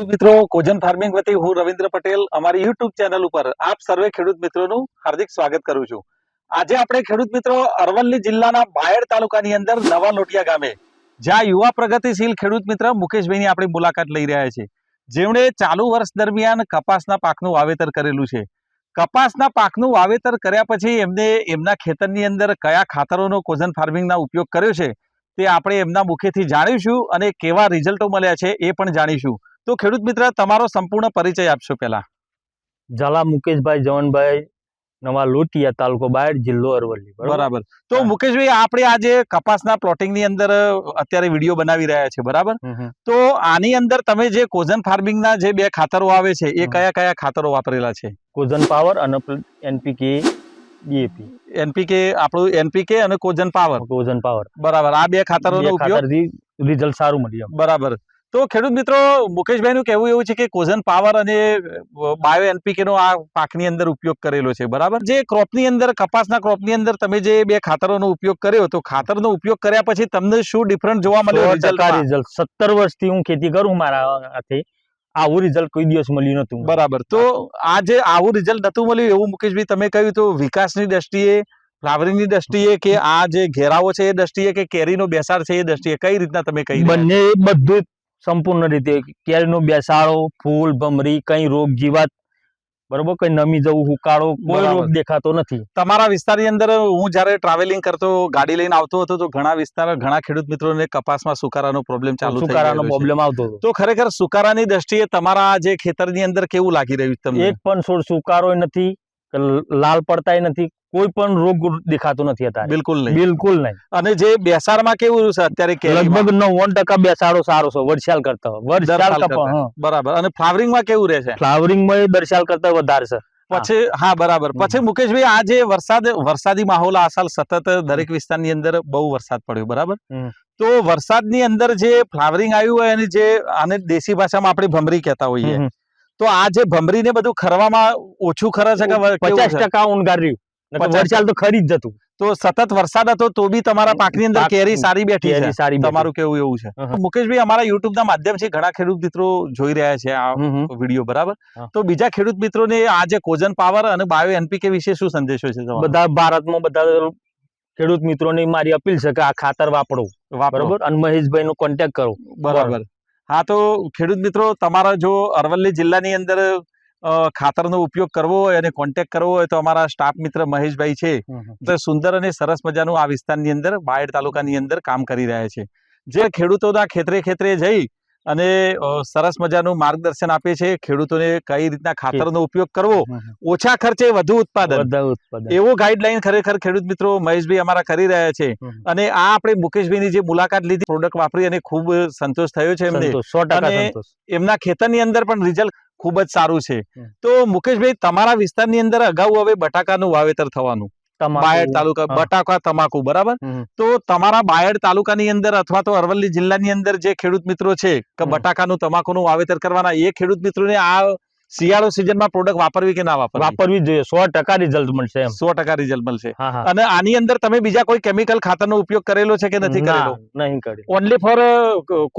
મિત્રો, કોજન ફાર્મિંગ વતી હું રવિન્દ્ર પટેલ. અમારી યુટ્યુબ ચેનલ ઉપર આપ સર્વે ખેડૂત મિત્રોનું હાર્દિક સ્વાગત કરું છું. આજે આપણે ખેડૂત મિત્રો અરવલ્લી જિલ્લાના બાયડ તાલુકાની અંદર નવા લોટિયા ગામે, જ્યાં યુવા પ્રગતિશીલ ખેડૂત મિત્ર મુકેશભાઈની આપણી મુલાકાત લઈ રહ્યા છે. જેમણે ચાલુ વર્ષ દરમિયાન કપાસના પાકનું વાવેતર કરેલું છે. કપાસના પાકનું વાવેતર કર્યા પછી એમને એમના ખેતરની અંદર કયા ખાતરોનો કોઝન ફાર્મિંગના ઉપયોગ કર્યો છે તે આપણે એમના મુખેથી જાણીશું અને કેવા રિઝલ્ટો મળ્યા છે એ પણ જાણીશું. તો ખેડૂત મિત્ર તમારો સંપૂર્ણ પરિચય આપશો પહેલા. ઝાલા મુકેશભાઈ જવનભાઈ નવા લોટિયા તાલુકો બાયડ જિલ્લો અરવલ્લી. બરાબર? તો મુકેશભાઈ આપણે આજે કપાસના પ્લોટિંગની અંદર અત્યારે વીડિયો બનાવી રહ્યા છે બરાબર. તો આની અંદર તમે જે કોઝન ફાર્મિંગ ના જે બે ખાતરો આવે છે એ કયા કયા ખાતરો વાપરેલા છે? કોઝન પાવર અને એનપીકે ડીએપી એનપીકે આપણું એનપીકે અને કોઝન પાવર. કોઝન પાવર. બરાબર. આ બે ખાતરોનો ઉપયોગ રિઝલ્ટ સારું મળ્યું. બરાબર. તો ખેડૂત મિત્રો મુકેશભાઈ નું કહેવું એવું છે કે કોઝન પાવર અને બાયો એનપીકે નો આ પાકની અંદર ઉપયોગ કરેલો છે બરાબર? જે ક્રોપની અંદર કપાસના ક્રોપની અંદર તમે જે બે ખાતરોનો ઉપયોગ કર્યો તો ખાતરનો ઉપયોગ કર્યા પછી તમને શું ડિફરન્ટ જોવા મળ્યો? રિઝલ્ટ સત્તર વર્ષથી હું ખેતી કરું મારા હાથે આવું રિઝલ્ટ કોઈ દિવસ મળ્યું નતું બરાબર. તો આ જે આવું રિઝલ્ટ નતું મળ્યું એવું મુકેશભાઈ તમે કહ્યું તો વિકાસની દ્રષ્ટિએ ફ્લાવરિંગની દ્રષ્ટિએ કે આ જે ઘેરાવો છે એ દ્રષ્ટિએ કે કેરીનો બેસાડ છે એ દ્રષ્ટિએ કઈ રીતના તમે કહી બંને બધું સંપૂર્ણ રીતે. કેરીનો બેસાડો ફૂલ ભમરી કઈ રોગ જીવાત બરોબર કઈ નમી જવું હુકાળો કોઈ રોગ દેખાતો નથી. તમારા વિસ્તારની અંદર હું જ્યારે ટ્રાવેલિંગ કરતો ગાડી લઈને આવતો હતો તો ઘણા વિસ્તાર ઘણા ખેડૂત મિત્રોને કપાસમાં સુકારાનો પ્રોબ્લેમ ચાલુ સુકારાનો પ્રોબ્લેમ આવતો તો ખરેખર સુકારાની દ્રષ્ટિએ તમારા જે ખેતરની અંદર કેવું લાગી રહ્યું છે તમને? એક પણ છોડ સુકારો નથી. લાલ પડતાય નથી કોઈ પણ રોગ દેખાતો નથી અત્યારે. બિલકુલ નહીં. બિલકુલ નહીં. અને જે બેસાડમાં કેવું છે અત્યારે લગભગ નવ્વાણું ટકા બેસાડો સારો છે વરસાલ કરતા વરસાલ બરાબર. અને ફ્લાવરિંગમાં કેવું રહે છે? ફ્લાવરિંગમાં દર્શાલ કરતા વધારે છે. પછી હા બરાબર. પછી મુકેશભાઈ આ જે વરસાદ વરસાદી માહોલ આ સાલ સતત દરેક વિસ્તારની અંદર બહુ વરસાદ પડ્યો બરાબર? તો વરસાદની અંદર જે ફ્લાવરિંગ આવ્યું હોય અને જે આને દેશી ભાષામાં આપણે ભમરી કહેતા હોઈએ. તો આ જે ભમરીને બધું ખરવામાં ઓછું ખરે છે કે પચાસ ટકા ઊંઘાર રહ્યું. નકર 50% વરસાલ તો ખરી જ જતું. તો સતત વરસાદ હતો તો બી તમારા પાકની અંદર કેરી સારી બેઠી છે. સારી તમારું કેવું એવું છે? મુકેશભાઈ અમારા યુટ્યુબ ના માધ્યમથી ઘણા ખેડૂત મિત્રો જોઈ રહ્યા છે આ. વીડિયો બરાબર? તો બીજા ખેડૂત મિત્રોને આ જે કોઝન પાવર અને બાયો એનપીકે વિશે શું સંદેશો છે બધા ભારતમાં બધા ખેડૂત મિત્રોને મારી અપીલ છે કે આ ખાતર વાપરો. બરાબર બરોબર? અને મહેશભાઈ નો કોન્ટેક્ટ કરો બરાબર. હા તો ખેડૂત મિત્રો તમારા જો અરવલ્લી જિલ્લાની અંદર ખાતરનો ઉપયોગ કરવો હોય અને કોન્ટેક્ટ કરવો હોય તો અમારા સ્ટાફ મિત્ર મહેશભાઈ છે. તો સુંદર અને સરસ મજાનું આ વિસ્તારની અંદર બાયડ તાલુકાની અંદર કામ કરી રહ્યા છે. જે ખેડૂતોના ખેતરે ખેતરે જઈ અને સરસ મજાનું માર્ગદર્શન આપે છે ખેડૂતોને કઈ રીતના ખાતરનો ઉપયોગ કરવો. ઓછા ખર્ચે વધુ ઉત્પાદન. એવો ગાઈડલાઈન ખરેખર ખેડૂત મિત્રો મહેશભાઈ અમારા કરી રહ્યા છે. અને આ આપણે મુકેશભાઈની જે મુલાકાત લીધી પ્રોડક્ટ વાપરી અને ખૂબ સંતોષ થયો છે એમને. અને એમના ખેતરની અંદર પણ રિઝલ્ટ ખૂબ જ સારું છે. તો મુકેશભાઈ તમારા વિસ્તારની અંદર અગાઉ હવે બટાકાનું વાવેતર થવાનું. બાયડ તાલુકા બટાકા તમાકુ બરાબર? તો તમારા બાયડ તાલુકાની અંદર અથવા તો અરવલ્લી જિલ્લાની અંદર જે ખેડૂત મિત્રો છે કે. બટાકાનું તમાકુનું વાવેતર કરવાના એ ખેડૂત મિત્રોને આ શિયાળો સિઝનમાં પ્રોડક્ટ વાપરવી કે ના વાપરવી? વાપરવી જોઈએ. સો ટકા રિઝલ્ટ મળશે સો ટકા રિઝલ્ટ મળશે. અને આની અંદર તમે બીજા કોઈ કેમિકલ ખાતરનો ઉપયોગ કરેલો છે કે નથી કરેલો? નહીં કરે ઓનલી ફોર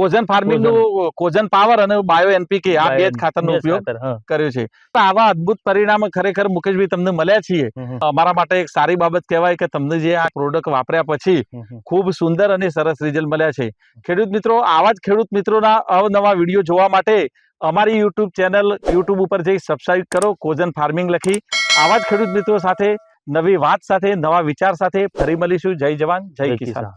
કોઝન ફાર્મિંગનું કોઝન પાવર અને બાયો એનપીકે આ બે જ ખાતરનો ઉપયોગ કર્યો છે. તો આવા અદ્ભુત પરિણામ ખરેખર મુકેશભાઈ તમને મળ્યા છીએ. અમારા માટે એક સારી બાબત કહેવાય કે તમને જે આ પ્રોડક્ટ વાપર્યા પછી. ખૂબ સુંદર અને સરસ રિઝલ્ટ મળ્યા છે. ખેડૂત મિત્રો આવા જ ખેડૂત મિત્રોના અવનવા વીડિયો જોવા માટે અમારી યુટ્યુબ ચેનલ યુટ્યુબ ઉપર જઈ સબસ્ક્રાઇબ કરો કોઝન ફાર્મિંગ લખી. આવા જ ખેડૂત મિત્રો સાથે નવી વાત સાથે નવા વિચાર સાથે ફરી મળીશું. જય જવાન જય કિસાન.